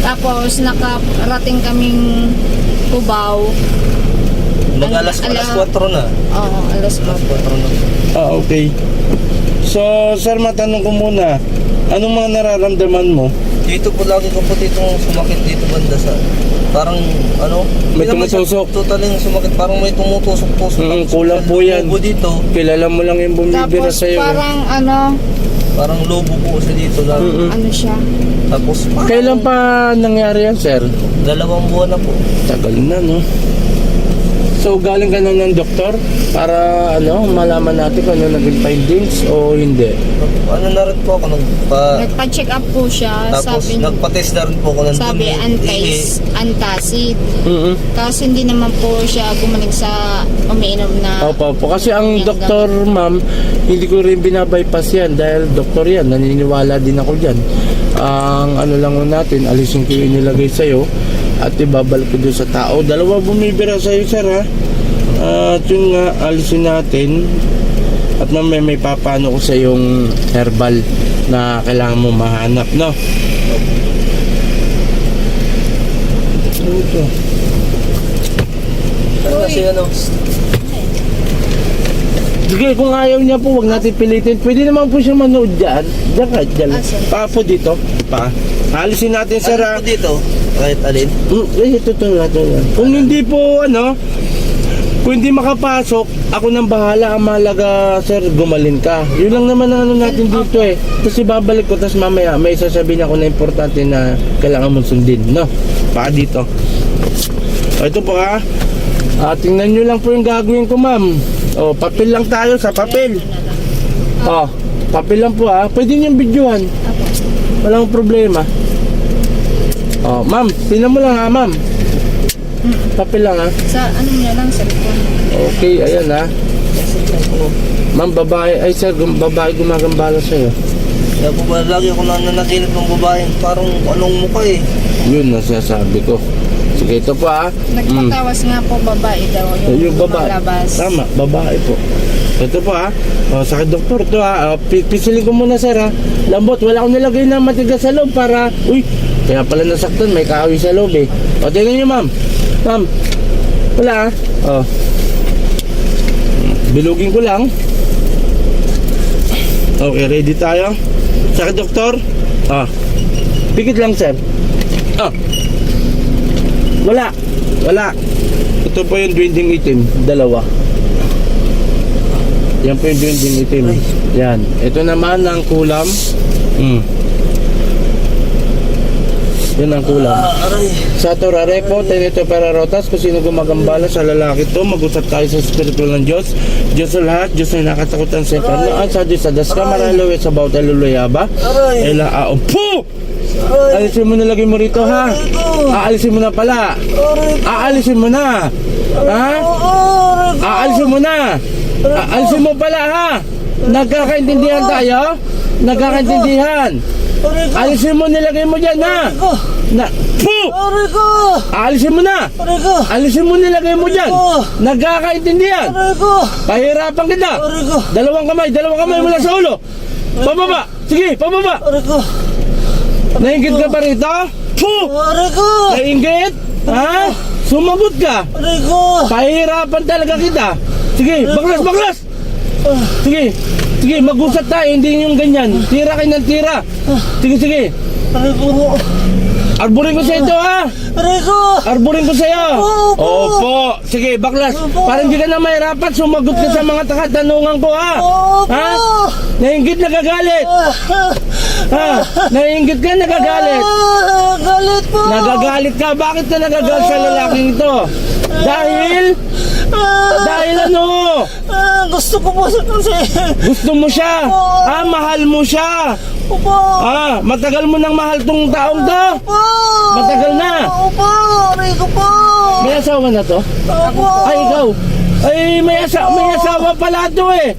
Tapos nakarating kaming Cubao. Mag alas, Ala- alas 4 na. Oo, alas Alas 4. 4 na. Ah, okay. So, sir, matanong ko muna. Anong mga nararamdaman mo? Dito po lagi ko po dito sumakit dito banda sa parang ano May tumutusok. Totaling sumakit parang may tumutusok-tusok. Mm, kulang po yan. Dito. Kilala mo lang yung bumibira Tapos sa'yo. eh. parang ano, Parang lobo po siya dito lagi. Mm-mm. ano siya. Tapos parang Kailan pa nangyari yan, sir? dalawang buwan na po. Tagal na, no? So, galing ka na ng doktor para, ano, malaman natin kung ano naging findings o hindi. Ano na rin po ako nagpa Nagpa-check up po siya. tapos sabi, nagpa-test na rin po ako ng sabi dumi, antis, antacid. Mm Tapos hindi naman po siya gumaling sa umiinom na Opo, opo. Kasi ang doktor, ma'am, hindi ko rin binabypass yan dahil doktor yan. Naniniwala din ako dyan. Ang ano lang natin, alisin ko yung nilagay sa'yo at ibabalik ko doon sa tao. Dalawa bumibira sa'yo, sir, ha? At yun nga, alisin natin. At mamaya may papano ko sa yung herbal na kailangan mo mahanap, no? Ito? Ano kasi ano? Sige, kung ayaw niya po, wag natin pilitin. Pwede naman po siya manood dyan. Diyan ka, dyan. Ah, sir. Pa po dito. Pa. Alisin natin, sir. Ano po dito? Kahit alin? Mm, eh, ito, ito, ito, ito. Kung hindi po, ano, kung hindi makapasok, ako nang bahala. Ang mahalaga, sir, gumalin ka. Yun lang naman ang ano natin dito eh. Tapos ibabalik ko, tapos mamaya may sasabihin ako na importante na kailangan mong sundin, no? Pa dito. O, ito po ha. Ah, tingnan nyo lang po yung gagawin ko, ma'am. O, papel lang tayo sa papel. Oh, papel lang po ha. Pwede niyong videohan. Walang problema. Oh, ma'am, tingnan mo lang ha, ma'am. Papel lang ha. sa ano niya lang cellphone. Okay, ayan ha. Ma'am, babae, ay sir, gum- babae gumagambala sa'yo. Kaya po ba lagi ako nananaginip ng babae parang anong mukha eh. Yun na sinasabi ko. Sige, ito po. Mm. Nagpatawas nga po babae daw yung, Yung babae. lumalabas. Tama, babae po. Ito po ha. O, sa doktor to ha. O, pi- pisilin ko muna sir ha. Lambot, wala akong nilagay na matigas sa loob para... Uy, kaya pala nasaktan, may kahoy sa loob eh. O, tingnan nyo ma'am. Ma'am, wala ha. O. Bilugin ko lang. Okay, ready tayo? Sa doktor? Ah. Pikit lang sir. Ah. Wala. Wala. Ito po yung dwinding itim. Dalawa. Yan po yung dwinding itim. Yan. Ito naman ang kulam. Mm. Yan ang kulam. Ah, aray. Sa Torare po, tenito para rotas, kung sino gumagambala sa lalaki to, mag-usap tayo sa spiritual ng Diyos. Diyos sa lahat, Diyos na nakatakutan sa ipanaan, sa Diyos sa das ka, maralo, sa bawat aluluyaba. Aray. Ela, ah, po! Aray. Alisin mo na lagay mo rito, ha? Aalisin mo na pala. Aalisin mo na. Ha? Aalisin mo na. Aalisin mo pala, ha? Nagkakaintindihan tayo? Nagkakaintindihan. Alisin mo, nilagay mo dyan, ha? Na, po! Aray ko. Aalisin mo na. Ko. Alisin mo, nilagay mo dyan. Nagkakaintindihan. Ko. Pahirapan kita. Ko. Dalawang kamay, dalawang kamay mula sa ulo. Pababa. Sige, pababa. Ko. Nainggit ka pa rito? Po! Aray ko. Nainggit? Ha? Sumagot ka. Aray ko. Pahirapan talaga kita. Sige, baklas, baklas! Sige, sige, mag-usap tayo, hindi yung ganyan. Tira kayo ng tira. Sige, sige. Aray ko. Arburin ko sa ito, ha? Aray ko. Arburin ko sa'yo. Opo. Opo. Sige, baklas. Opo. Para hindi ka na mahirapan, sumagot ka sa mga katanungan ko, ha? Opo. Ha? Nainggit, nagagalit. Ha? Nainggit ka, nagagalit. Galit po. Nagagalit ka. Bakit ka nagagalit sa lalaking ito? Dahil? Ah, Dahil ano? gusto ko po sa kasi. Gusto mo siya. Ah, mahal mo siya. Opo. Ah, matagal mo nang mahal tong taong to. Opo. Matagal na. Opo. Ko po. May asawa na to? Opo. Ay, ikaw. Ay, may, asa may asawa pala to eh.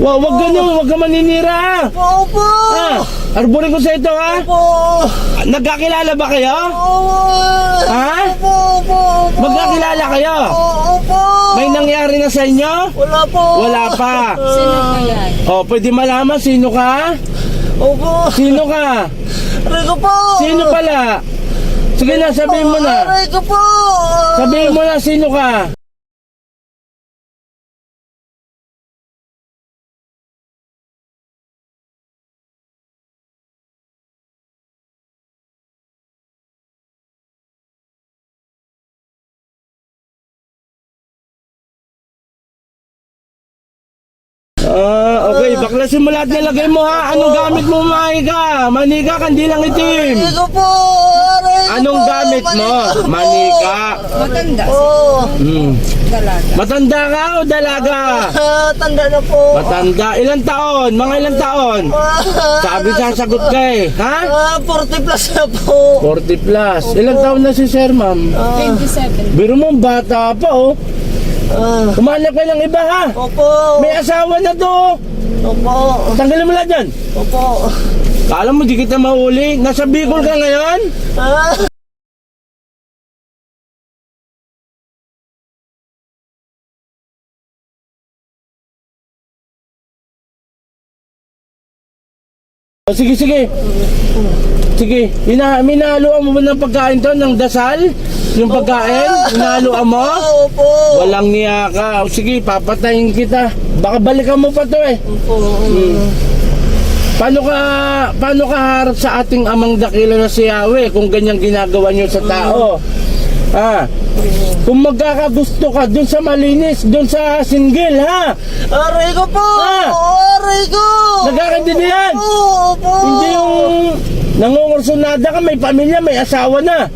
Wa wag ganun, wag ka maninira ha. Opo. Ah, arburin ko sa ito ha. Opo. Nagkakilala ba kayo? Opo. Ha? Opo. Opo. Opo. Magkakilala kayo? Opo. May nangyari na sa inyo? Wala po. Wala pa. Sino kaya? Oh, pwede malaman sino ka? Opo. Sino ka? Ko po! Sino pala? Sige na, sabihin mo na. Ko po! Sabihin mo na, sino ka? Ah, okay. Baklasin mo lahat nilagay mo ha. Anong gamit mo, manika? Manika, kandilang itim. Aray ko po! Aray ko Anong po! gamit mo? Manika. Manika. Matanda. Oh, Hmm. Dalaga. Matanda ka o dalaga? ah, tanda na po. Matanda. Ilang taon? Mga ilang taon? Ah, Sabi sasagot ka eh. Ha? Ah, 40 plus na po. 40 plus. Ilang taon na si Sir, ma'am? Ah, 27. Biro mo, bata pa oh. Ah, Kumanap ka ng iba ha. opo. May asawa na to. Opo. Tanggalin mo lang dyan. Opo. Kala mo di kita mahuli. Nasa Bicol ka ngayon? Ah, O sige, sige. Sige, ina minaluan mo ba ng pagkain to? Ng dasal? Yung pagkain? Minaluan mo? opo. Walang niya ka. O sige, papatayin kita. Baka balikan mo pa to eh. Opo. Hmm. Paano ka paano ka harap sa ating amang dakila na si Yahweh kung ganyang ginagawa niyo sa tao? Ha? Kung magkakagusto ka dun sa malinis, dun sa single, ha? Aray ko po. Ah! Aray ko. Nagkakaintindihan? Opo. Hindi yung nangungursunada ka, may pamilya, may asawa na.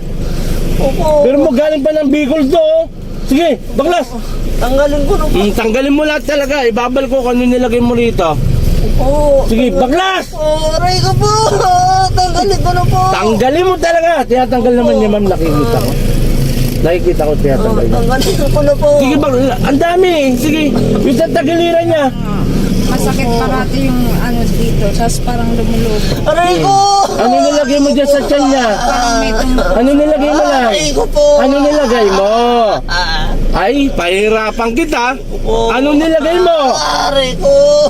Opo. Pero mo galing pa ng Bicol to, oh. Sige, baklas. Tanggalin ko na po. Mm, tanggalin mo lahat talaga. Ibabal ko kung ano nilagay mo rito. Opo. Sige, baklas! Aray ko po. Tanggalin ko na po. Tanggalin mo talaga. Tinatanggal naman niya, ma'am. Nakikita ko. Nakikita ko tinatanggal niya. Tanggalin ko na po. Sige, bak ang dami. Sige, yung sa tagiliran niya. Masakit parati yung ano dito. Tapos parang lumulubo. Aray ko. Ano nilagay mo dyan sa tiyan niya? Ano nilagay mo lang? Ano nilagay mo? Ah, Ay, pahirapan kita. Ano nilagay mo? Aray ko.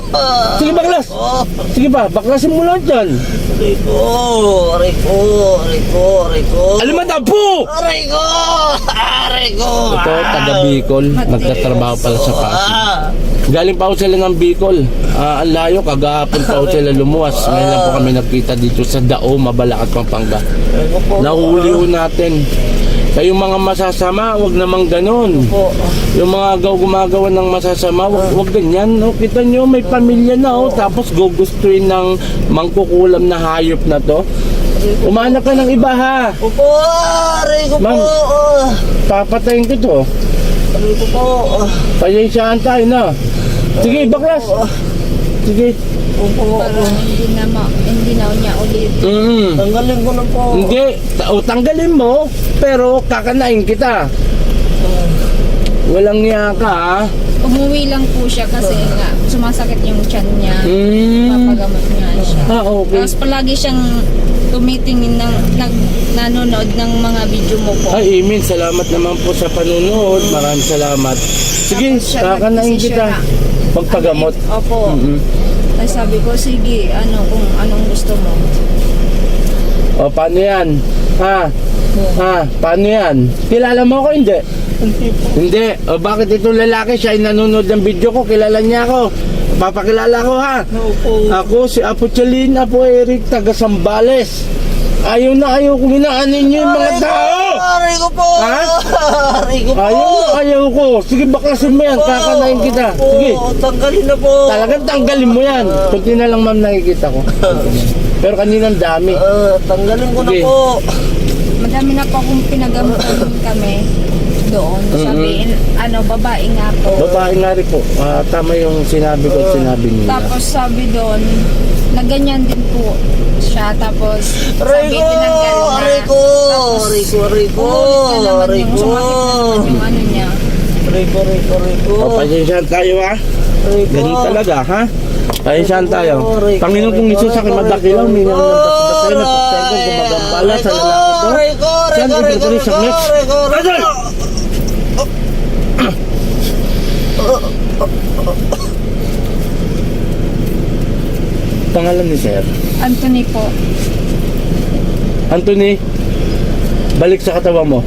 Sige, baklas. Oh, Sige ba, baklasin mo lang dyan. aray ko. Aray ko. Aray ko. Aray ko. Alimata po! Aray ko. Aray ko. Ito, taga Bicol. Nagtatrabaho pala sa Pasig. Ah. Galing pa ako sila ng Bicol. Ah, ang layo, kagahapon pa ako sila lumuwas. Ngayon lang po kami nagkita dito sa Dao, Mabalacat, Pampanga. Nahuli ho natin. Kayong mga masasama, wag namang ganon. Po. Yung mga gaw gumagawa ng masasama, wag, wag ganyan. No? Kita nyo, may pamilya na. Oh, tapos gugustuhin ng mangkukulam na hayop na to. Umanap ka ng iba ha. Opo. Aray ko po. Ma'am. Papatayin ko to. Aray ko po. Payansyahan tayo na. Sige, baklas. Sige. Opo. Parang hindi na, ma, hindi na niya ulit. Mm. Tanggalin ko na po. Hindi, o, tanggalin mo, pero kakanain kita. Walang niya ka, ha? Umuwi lang po siya kasi nga sumasakit yung tiyan niya. Mm. Papagamot niya siya. Ah, okay. Tapos palagi siyang tumitingin ng nag, nanonood ng mga video mo po. Ay, Imin, salamat naman po sa panunood. Maraming salamat. Sige, kakanain kita. na. Pagpagamot. Opo. Mm-mm. Tapos sabi ko, sige, ano, kung anong gusto mo. O, paano yan? Ha? Ha? Paano yan? Kilala mo ako, hindi? Hindi po. Hindi. O, bakit itong lalaki siya ay nanonood ng video ko? Kilala niya ako. Papakilala ko, ha? Opo. Ako si Apo Chalin, Apo Eric, taga Sambales. Ayaw na ayaw kong hinaanin niyo yung mga tao! Aray ko po. Ha? Aray ko po. Ayaw na ayaw ko. Sige, baklasin mo yan. Kakanain kita. Sige. Tanggalin na po. Talagang tanggalin mo yan. Kunti na lang ma'am nakikita ko. Pero kanina ang dami. Ah, tanggalin ko na Sige. po. Madami na po akong pinagamutan kami doon. Sabihin, ano, babae nga po. Babae nga rin po. Ah, tama yung sinabi ko at sinabi nila. Tapos sabi doon, na ganyan din po siya. Tapos sabi ko. tinanggal na. Ko. Tapos ko. Aray ko. umulit na naman yung ko. sumakit na naman yung ano niya. Aray ko. Aray ko. Aray ko. O, pasensyahan tayo ha. Ko. Ganun talaga ha. Pasensyahan tayo. Ko, Panginoon kong ko, Isus sa aray ko, kimadakilaw, aray ko. minang ng basbasay na pagsago, gumagambala sa lalaki to. Aray ko. Ko. Aray ko. ibig sa next? Aray ko. Aray Agad! ko. Pangalan ni Sir. Anthony po. Anthony, balik sa katawan mo.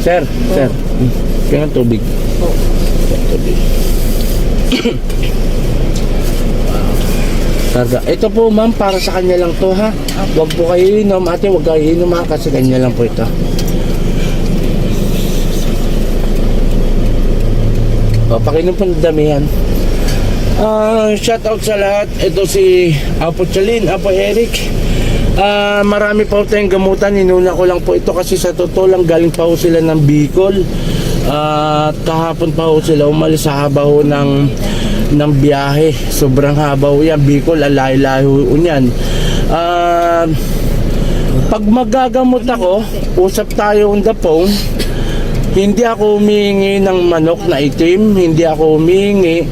Sir, sir. Hmm. Kaya ng tubig. Tubig. Karga. Ito po ma'am, para sa kanya lang to ha. Huwag po kayo inom. Ate, huwag kayo inom ha, kasi kanya lang po ito. O, pakinom po ng damihan. Ah, shout out sa lahat. Ito si Apo Chalin, Apo Eric. Ah, marami pa tayong gamutan. Inuna ko lang po ito kasi sa totoo lang galing pa ho sila ng Bicol. At kahapon pa ho sila umalis sa haba ho ng ng biyahe. Sobrang haba ho yan. Bicol, alay-layo ho yan. Ah, pag magagamot ako, usap tayo on the phone. Hindi ako humingi ng manok na itim, hindi ako humingi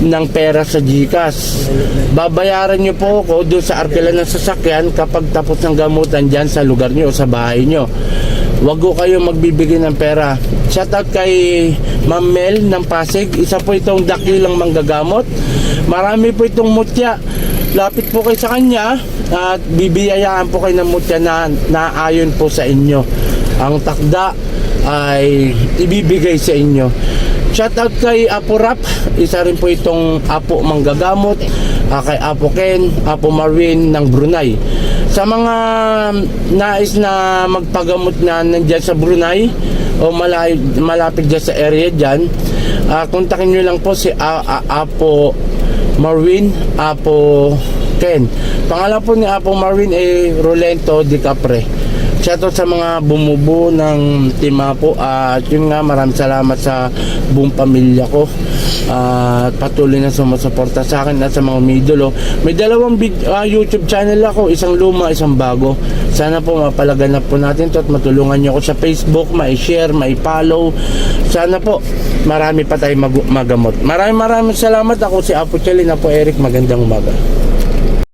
ng pera sa GCash. Babayaran niyo po ako doon sa arkila ng sasakyan kapag tapos ng gamutan dyan sa lugar niyo o sa bahay niyo. Huwag ko kayo magbibigay ng pera. Shoutout kay Ma'am Mel ng Pasig. Isa po itong dakilang manggagamot. Marami po itong mutya. Lapit po kayo sa kanya at bibiyayaan po kayo ng mutya na naayon po sa inyo. Ang takda ay ibibigay sa inyo. Shoutout kay Apo Rap, isa rin po itong Apo Manggagamot, ah, kay Apo Ken, Apo Marvin ng Brunei. Sa mga nais na magpagamot na nandyan sa Brunei o malay, malapit dyan sa area dyan, ah, kontakin nyo lang po si A- A- Apo Marvin, Apo Ken. Pangalan po ni Apo Marvin ay Rolento Di Capre. Shoutout sa mga bumubuo ng team po at yun nga maraming salamat sa buong pamilya ko at patuloy na sumusuporta sa akin at sa mga umidolo. May dalawang vid- ah, YouTube channel ako, isang luma, isang bago. Sana po mapalaganap po natin to at matulungan niyo ako sa Facebook, mai-share, mai-follow. Sana po marami pa tayong mag- magamot. Maraming maraming salamat. Ako si Apo Chalin, Apo Eric. Magandang umaga.